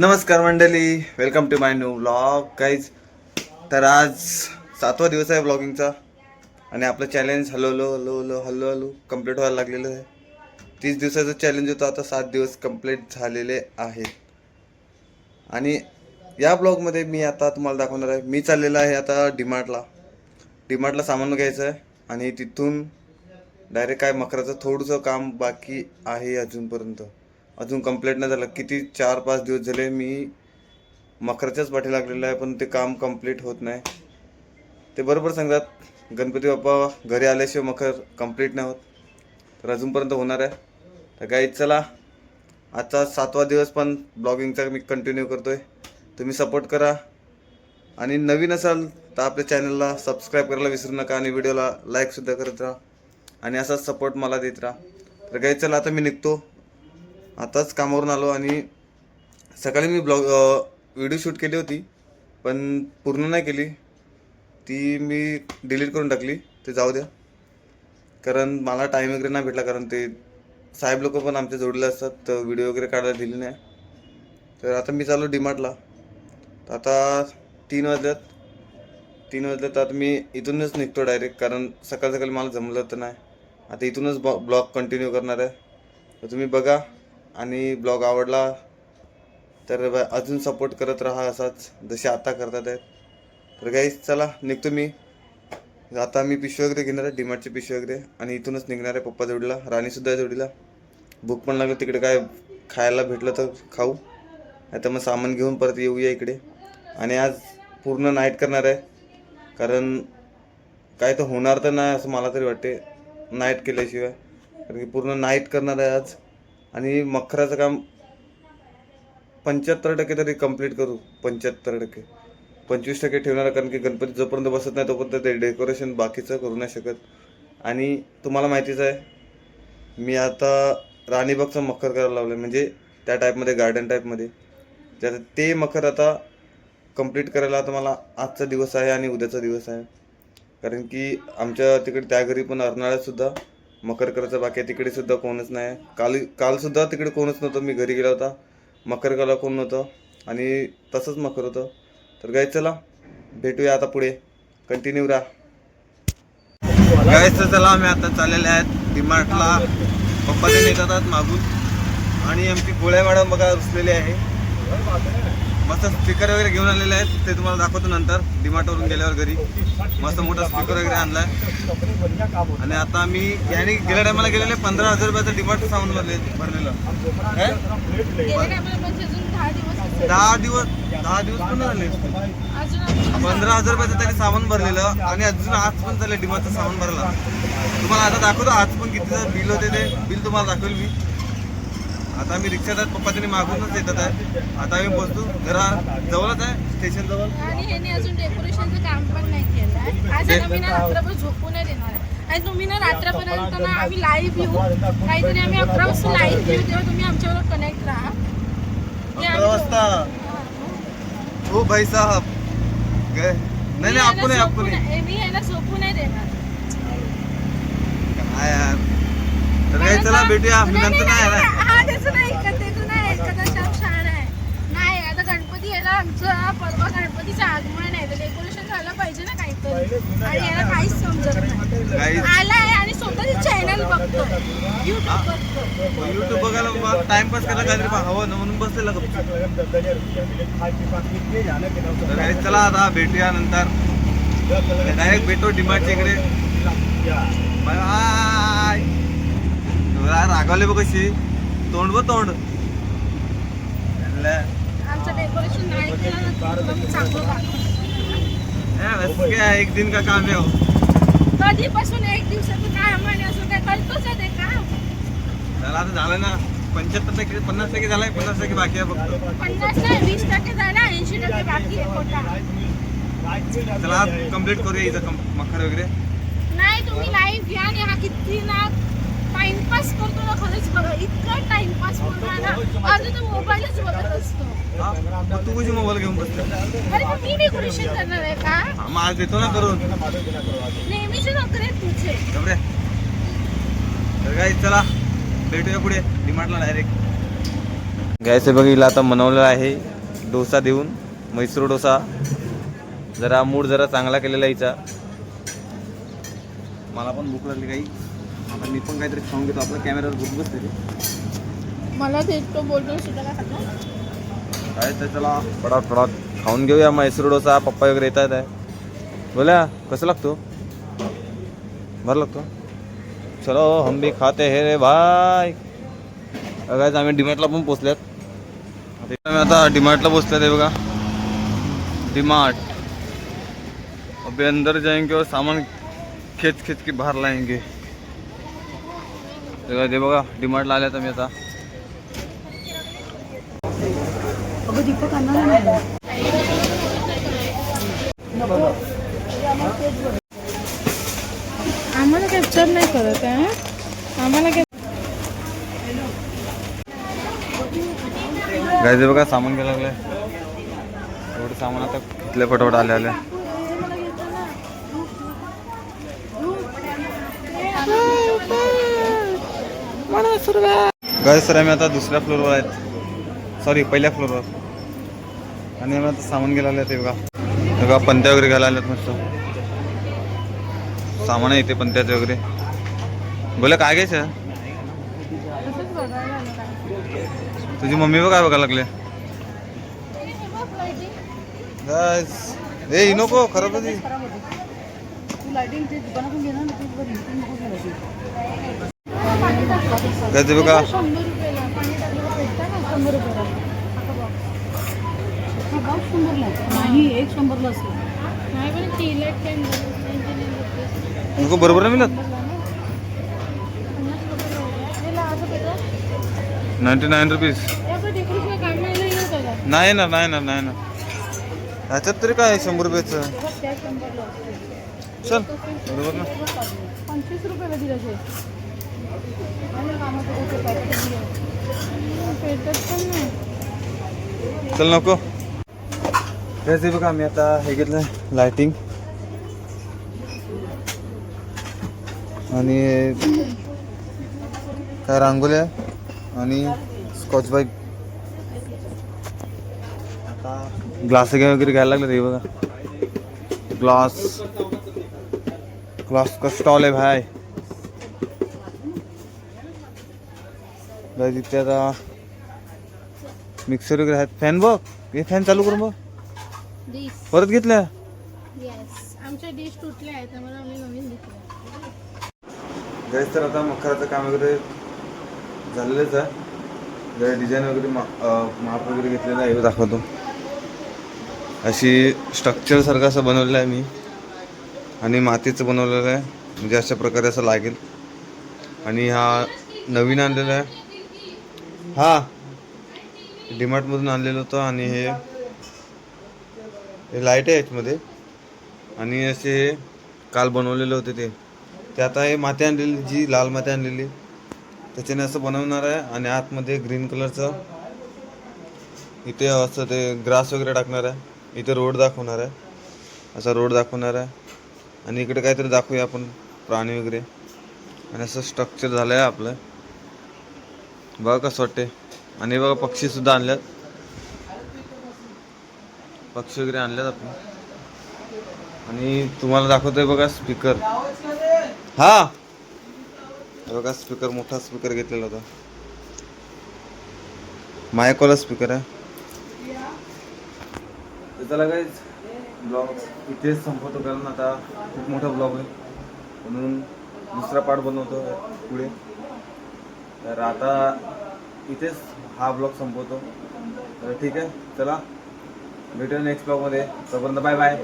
नमस्कार मंडळी welcome to my new vlog काहीच तर आज सातवा दिवस आहे ब्लॉगिंगचा आणि आपलं challenge हलवलो hello hello hello hello complete व्हायला लागलेलं आहे. तीस दिवसाचं चॅलेंज होतं आता सात दिवस कंप्लीट झालेले आहेत. आणि या ब्लॉगमध्ये मी आता तुम्हाला दाखवणार आहे मी चाललेला आहे आता डिमार्टला डिमार्टला सामान घ्यायचं आहे आणि तिथून डायरेक्ट काय मकराचं थोडंसं काम बाकी आहे अजूनपर्यंत. अजून कंप्लीट नाही झालं. किती चार पाच दिवस झाले मी मखराच्याच पाठी लागलेलं आहे पण ते काम कंप्लीट होत नाही. ते बरोबर सांगतात गणपती बाप्पा घरी आल्याशिवाय मखर कंप्लीट नाही होत. तर अजूनपर्यंत होणार आहे. तर काही चला. आजचा सातवा दिवस पण ब्लॉगिंगचा मी कंटिन्यू करतोय. तुम्ही सपोर्ट करा. आणि नवीन असाल तर आपल्या चॅनलला सबस्क्राईब करायला विसरू नका आणि व्हिडिओला लाईकसुद्धा करत राहा. आणि असाच सपोर्ट मला देत राहा. तर काही चला आता मी निघतो. आताच कामावरून आलो आणि सकाळी मी ब्लॉग व्हिडिओ शूट केली होती पण पूर्ण नाही केली. ती मी डिलीट करून टाकली ते जाऊ द्या. कारण मला टाईम वगैरे नाही भेटला कारण ते साहेब लोक पण आमच्या जोडले असतात तर व्हिडिओ वगैरे काढायला दिली नाही. तर आता मी चाललो डीमार्टला. तर आता तीन वाजल्यात. तीन वाजल्यात आता मी इथूनच निघतो डायरेक्ट कारण सकाळ सकाळी मला जमलं तर नाही. आता इथूनच ब्लॉग कंटिन्यू करणार आहे. तर तुम्ही बघा. आणि ब्लॉग आवडला तर अजून सपोर्ट करत राहा असाच. जसे आता करतात आहेत. तर काही चला निघतो मी. आता मी पिशवी वगैरे घेणार आहे डिमार्टची पिशवी वगैरे. आणि इथूनच निघणार आहे पप्पा जोडीला राणीसुद्धा आहे जोडीला. भूक पण लागलं तिकडे काय खायला भेटलं तर खाऊ. आता मग सामान घेऊन परत येऊया इकडे. आणि आज पूर्ण नाईट करणार आहे. कारण काय तर होणार तर नाही असं मला तरी वाटते. नाईट केल्याशिवाय. कारण की पूर्ण नाईट करणार आहे आज. आणि मखराचं काम पंच्याहत्तर टक्के तरी कंप्लीट करू पंच्याहत्तर टक्के. पंचवीस टक्के ठेवणार कारण की गणपती जोपर्यंत बसत नाही तोपर्यंत ते डेकोरेशन बाकीचं करू नाही शकत. आणि तुम्हाला माहितीच आहे मी आता राणीबागचं मखर करायला लावलं म्हणजे त्या टाईपमध्ये गार्डन टाईपमध्ये त्यात ते मखर आता कंप्लीट करायला आता मला आजचा दिवस आहे आणि उद्याचा दिवस आहे. कारण की आमच्या तिकडे त्या घरी पण अर्नाळ्यातसुद्धा सुद्धा बाकी आहे तिकडे सुद्धा कोणच नाही. काल काल सुद्धा तिकडे कोणच नव्हतं. मी घरी गेला होता. मकरकरला कोण नव्हतं. आणि तसंच मकर होतं. तर गाय चला. भेटूया आता पुढे. कंटिन्यू राहा. गायचं चला आम्ही आता चाललेले आहेत डिमार्टला पप्पा ते निघतात मागून. आणि आमची गोळ्या मॅडम बघा रुसलेली आहे. मस्त स्पीकर वगैरे घेऊन आलेले आहेत. ते तुम्हाला दाखवतो नंतर. डिमार्टवरून गेल्यावर घरी. मस्त मोठा स्पीकर वगैरे आणलाय. आणि आता आम्ही याने गेल्या टायमाला गेलेले पंधरा हजार रुपयाचं डिमार्ट सामान भरले भरलेलं. दहा दिवस दहा दिवस पण झाले. पंधरा हजार रुपयाचं त्याने सामान भरलेलं. आणि अजून आज पण चालले डिमार्टचं सामान भरला तुम्हाला आता दाखवतो. आज पण कितीचं बिल होते ते. बिल तुम्हाला दाखवेल मी. आता आम्ही रिक्षात आहेत पप्पा त्यांनी मागूनच येतात आहे. आता आम्ही पोहोचतो जरा जवळच आहे स्टेशन जवळ. आणि ह्याने अजून डेकोरेशनचं काम पण नाही केलं आज आहे ना मी ना रात्रभर झोपू नाही देणार आहे. आणि तुम्ही ना रात्रपर्यंत ना आम्ही लाईव्ह येऊ. काहीतरी आम्ही अकरा वाजता लाईव्ह येऊ तेव्हा तुम्ही आमच्यावर कनेक्ट राहा. अकरा वाजता. हो भाई साहब. काय नाही नाही मी आपण नाही आपण मी ह्याला झोपू नाही देणार. काय यार? तर काय चला भेटूया. मी नंतर नाही हा परवा गणपतीचं आगमन आहे तर डेकोरेशन झालं पाहिजे ना काहीतरी. आणि याला काहीच समजत नाही. काहीच आलाय आणि स्वतःचे चॅनल बघतो युट्यूब बघतो युट्यूब बघायला मग टाइमपास करायला काहीतरी हवं ना म्हणून बसलेला गप्प. तर चला आता भेटूया नंतर. डायरेक्ट भेटू डिमार्टच्या इकडे. बाय बाय रागावले बघ कशी. तोंड ब तोंड. हे, एक दिन का काम आहे हो. कधीपासून एक दिवसाचं काय म्हणे असं काय करतोच आहे ते काम चला आता झालं ना. पंच्याहत्तर टक्के पन्नास टक्के झालाय पन्नास टक्के बाकी आहे फक्त. पन्नास नाही वीस टक्के झाला ऐंशी टक्के बाकी आहे चला कंप्लीट करूया इथं मखर वगैरे. नाही तुम्ही लाईव्ह घ्या आणि हा किती ना टाइमपास करतो ना खरंच बघा इतका टाइमपास होणार ना. अजून तो मोबाईलच बघत असतो? मग तू कशी मोबाईल घेऊन बसते? अरे मग मी डेकोरेशन करणार आहे का? मग आज देतो ना करून. नेहमीचे नोकरी आहेत तुझे. गबरे तर काय चला भेटूया पुढे. डिमांडला डायरेक्ट घ्यायचं बघितलं आता बनवलेला आहे डोसा देऊन म्हैसूर डोसा. जरा मूड जरा चांगला केलेला हिचा. मला पण भूक लागली काही. आता मी पण काहीतरी खाऊन घेतो. आपल्या कॅमेऱ्यावर भूक बसते मला ते तो बोलतो सुद्धा काय तर चला पडात पडात खाऊन घेऊया म्हैसूर डोसा पप्पा वगैरे येतात आहे. बोल्या कसं लागतो? बरं लागतो. चलो हम भी खाते हे रे भाई. बघायचं आम्ही डिमार्टला पण पोचल्यात आता आम्ही आता डिमार्टला पोचल्यात आहे बघा. डिमार्ट. अभी अंदर जाएंगे और सामान खेच खेच के बाहेर लाएंगे. ते बघा, ते बघा डिमार्टला आल्यात आम्ही आता. आम्हाला कॅप्चर नाही करत आहे आम्हाला काय गायचे बघा सामान घ्यायला लागलंय. एवढं सामान आता घेतलं फटाफट आले गाय सर आम्ही आता दुसऱ्या फ्लोअरवर आहेत. सॉरी पहिल्या फ्लोअरवर आणि आम्ही आता सामान घ्यायला आले ते बघा. बघा पंत्या वगैरे घ्यायला आल्यात मस्त. सामान आहे इथे पंत्याचे वगैरे. बोला काय घ्यायचं. तुझी मम्मी बघ काय बघायला लागले? ए नको खराब होती. काय बघा. नको बरोबर नाही मिळत. नाईन्टी नाईन रुपीज नाही ना नाही ना नाही ना ह्याच्यात तरी काय शंभर रुपयाचं? चल. बरोबर ना? पंचवीस रुपये चल नको त्याचे बघा आम्ही आता हे घेतलं लाइटिंग आणि काय स्कॉच आता। ग्लास वगैरे घ्यायला लागले ते। बघा ग्लास ग्लास का स्टॉल आहे भाई। तिथे आता मिक्सर वगैरे आहेत. फॅन बघ. हे फॅन चालू करून बघ. परत घेतल्या? येस आमच्या डिश तुटल्या आहेत गॅस तर आता मखराचं काम वगैरे झालेलंच आहे. जरा डिझाईन वगैरे माप वगैरे घेतलेलं आहे. दाखवतो. अशी स्ट्रक्चर सारखं असं बनवलेलं आहे मी. आणि मातीचं बनवलेलं आहे. म्हणजे अशा प्रकारे असं लागेल. आणि हा नवीन आणलेला आहे. हा. डीमार्टमधून आणलेलं होतं आणि हे हे लाइट आहे याच्यामध्ये. आणि असे हे काल बनवलेले होते ते. ते आता हे माती आणलेली जी लाल माती आणलेली. त्याच्याने असं बनवणार आहे आणि आतमध्ये ग्रीन कलरचं इथे असं ते ग्रास वगैरे टाकणार आहे. इथे रोड दाखवणार आहे. असा रोड दाखवणार आहे. आणि इकडे काहीतरी दाखवूया आपण प्राणी वगैरे. आणि असं स्ट्रक्चर झालं आहे आपलं. बघा कसं वाटते आणि बघा पक्षीसुद्धा आणल्यात. पक्षी वगैरे आणल्यात आपण. आणि तुम्हाला दाखवतोय बघा स्पीकर हा. बघा स्पीकर मोठा स्पीकर घेतलेला होता. मायकोला स्पीकर आहे. तर चला काय ब्लॉग इथेच संपवतो कारण आता खूप मोठा ब्लॉग आहे. म्हणून दुसरा पार्ट बनवतो पुढे. तर आता इथेच हा ब्लॉग संपवतो. तर ठीक आहे चला भेटूया नेक्स्ट ब्लॉगमध्ये तोपर्यंत बाय बाय